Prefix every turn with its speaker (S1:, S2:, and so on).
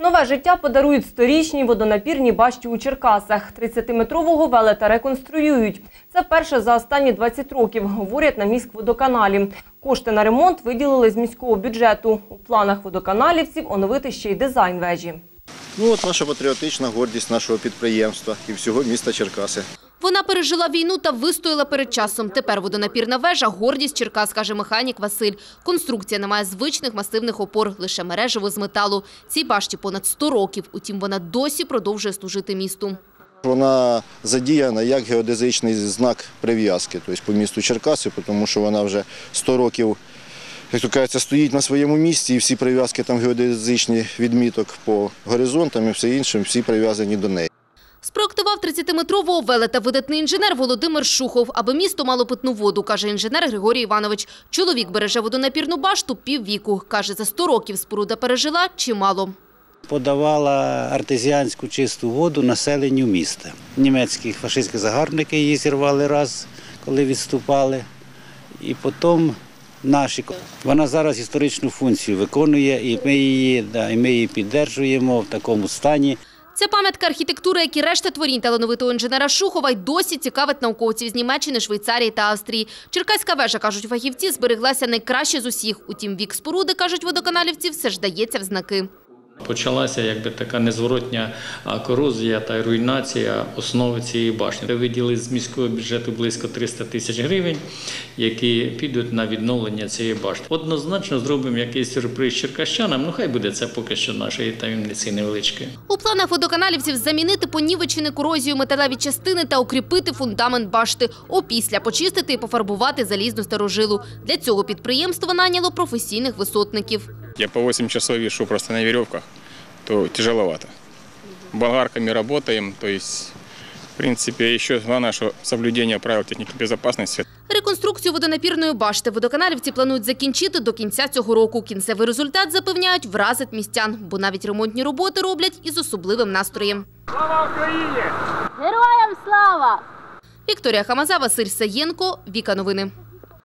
S1: Нове життя подарують сторічній водонапірній башті у Черкасах. 30-метрового велета реконструюють. Це перше за останні 20 років, говорять на міськводоканалі. Кошти на ремонт виділили з міського бюджету. У планах водоканалівців оновити ще й дизайн вежі.
S2: Ну от наша патріотична гордість нашого підприємства і всього міста Черкаси.
S3: Вона пережила війну та вистояла перед часом. Тепер водонапірна вежа – гордість Черкас, каже механік Василь. Конструкція не має звичних масивних опор, лише мережево з металу. Цій башті понад 100 років, утім вона досі продовжує служити місту.
S2: Вона задіяна як геодезичний знак прив'язки, тобто по місту Черкаси, тому що вона вже 100 років, як то кажеться, стоїть на своєму місці, і всі прив'язки там геодезичні відміток по горизонтам і все інше, всі прив'язані до неї.
S3: Спроектував 30-метрового велета видатний інженер Володимир Шухов, аби місто мало питну воду, каже інженер Григорій Іванович. Чоловік береже водонапірну башту піввіку. Каже, за 100 років споруда пережила чимало.
S4: подавала артезіанську чисту воду населенню міста. Німецькі фашистські загарбники її зірвали раз, коли відступали. І потім наші. Вона зараз історичну функцію виконує, і ми її, да, і ми її піддержуємо в такому стані.
S3: Ця пам'ятка архітектури, як і решта творінь талановитого інженера Шухова, й досі цікавить науковців з Німеччини, Швейцарії та Австрії. Черкаська вежа, кажуть фахівці, збереглася найкраще з усіх. Утім, вік споруди, кажуть водоканалівці, все ж дається в знаки.
S5: Почалася якби така незворотня корозія та руйнація основи цієї башні. Виділи з міського бюджету близько 300 тисяч гривень, які підуть на відновлення цієї башти. Однозначно зробимо якийсь сюрприз черкащанам. Ну хай буде це поки що нашої таємниці невеличкої.
S3: У планах водоканалівців замінити понівечені корозію металеві частини та укріпити фундамент башти. Опісля почистити і пофарбувати залізну старожилу. Для цього підприємство наняло професійних висотників.
S6: Я по 8 часов вешу просто на веревках, то тяжеловато. Болгарками работаем, то есть, в принципе, еще главное, что соблюдение правил техники безопасности.
S3: Реконструкцію водонапірної башти водоканалівці планують закінчити до кінця цього року. Кінцевий результат, запевняють, вразить містян, бо навіть ремонтні роботи роблять із особливим настроєм. Слава Україні!
S7: Героям слава!
S3: Вікторія Хамаза, Василь Саєнко, Віка Новини.